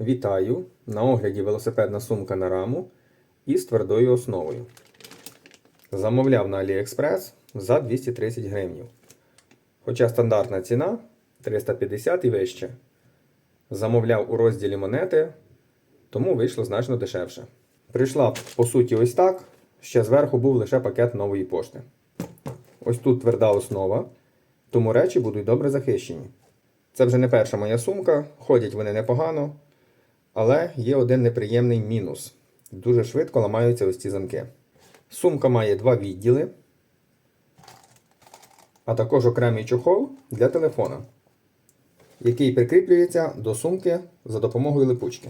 Вітаю! На огляді велосипедна сумка на раму із твердою основою. Замовляв на AliExpress за 230 гривень. Хоча стандартна ціна 350 і вище. Замовляв у розділі монети, тому вийшло значно дешевше. Прийшла по суті ось так. Ще зверху був лише пакет нової пошти. Ось тут тверда основа, тому речі будуть добре захищені. Це вже не перша моя сумка, ходять вони непогано. Але є один неприємний мінус. Дуже швидко ламаються ось ці замки. Сумка має два відділи, а також окремий чохол для телефона, який прикріплюється до сумки за допомогою липучки.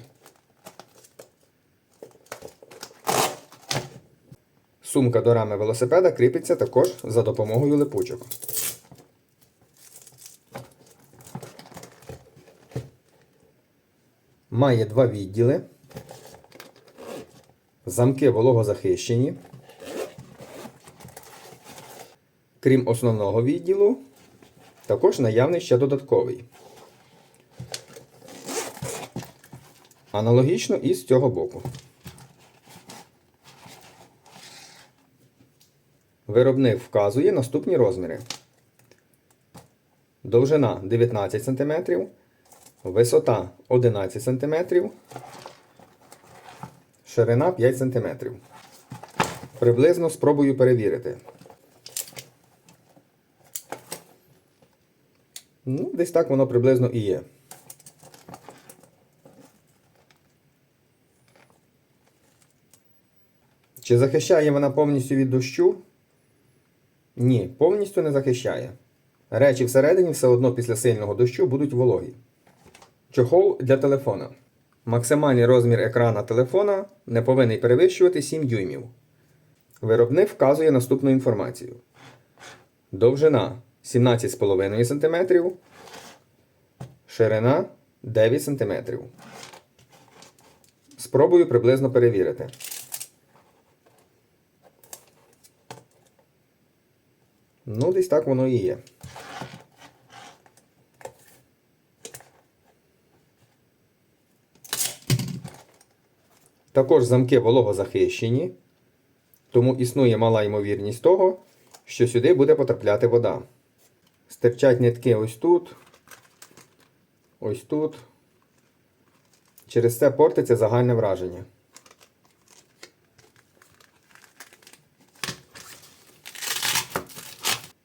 Сумка до рами велосипеда кріпиться також за допомогою липучок. Має два відділи. Замки вологозахищені. Крім основного відділу, також наявний ще додатковий. Аналогічно і з цього боку. Виробник вказує наступні розміри. Довжина 19 см, висота 11 см, ширина 5 см. Приблизно спробую перевірити. Ну, десь так воно приблизно і є. Чи захищає вона повністю від дощу? Ні, повністю не захищає. Речі всередині все одно після сильного дощу будуть вологі. Чохол для телефона. Максимальний розмір екрана телефона не повинен перевищувати 7 дюймів. Виробник вказує наступну інформацію: довжина 17,5 см, ширина 9 см. Спробую приблизно перевірити. Ну, десь так воно і є. Також замки вологозахищені, тому існує мала ймовірність того, що сюди буде потрапляти вода. Стирчать нитки ось тут, ось тут. Через це портиться загальне враження.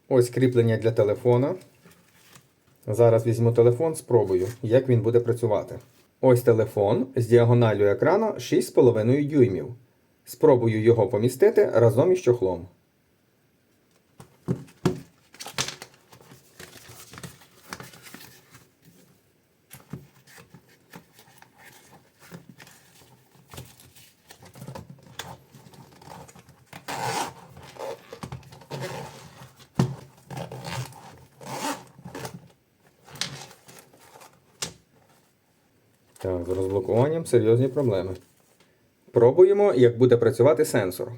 Ось кріплення для телефона. Зараз візьму телефон, спробую, як він буде працювати. Ось телефон з діагоналю екрану 6,5 дюймів. Спробую його помістити разом із чохлом. Так, з розблокуванням серйозні проблеми. Пробуємо, як буде працювати сенсор.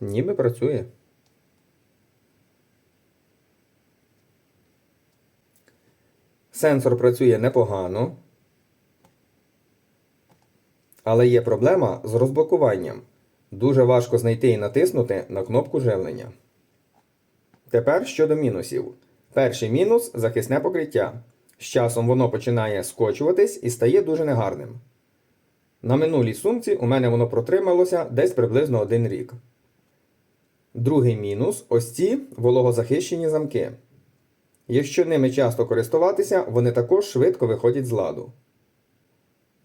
Ніби працює. Сенсор працює непогано. Але є проблема з розблокуванням. Дуже важко знайти і натиснути на кнопку живлення. Тепер щодо мінусів. Перший мінус захисне покриття. З часом воно починає скочуватись і стає дуже негарним. На минулій сумці у мене воно протрималося десь приблизно один рік. Другий мінус ось ці вологозахищені замки. Якщо ними часто користуватися, вони також швидко виходять з ладу.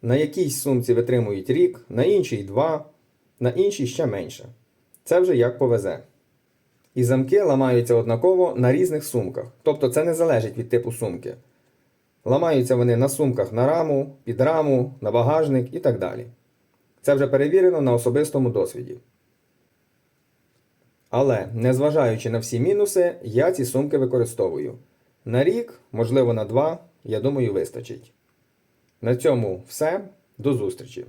На якійсь сумці витримують рік, на іншій два, на іншій ще менше. Це вже як повезе. І замки ламаються однаково на різних сумках. Тобто це не залежить від типу сумки. Ламаються вони на сумках на раму, під раму, на багажник і так далі. Це вже перевірено на особистому досвіді. Але, незважаючи на всі мінуси, я ці сумки використовую. На рік, можливо, на два, я думаю, вистачить. На цьому все. До зустрічі!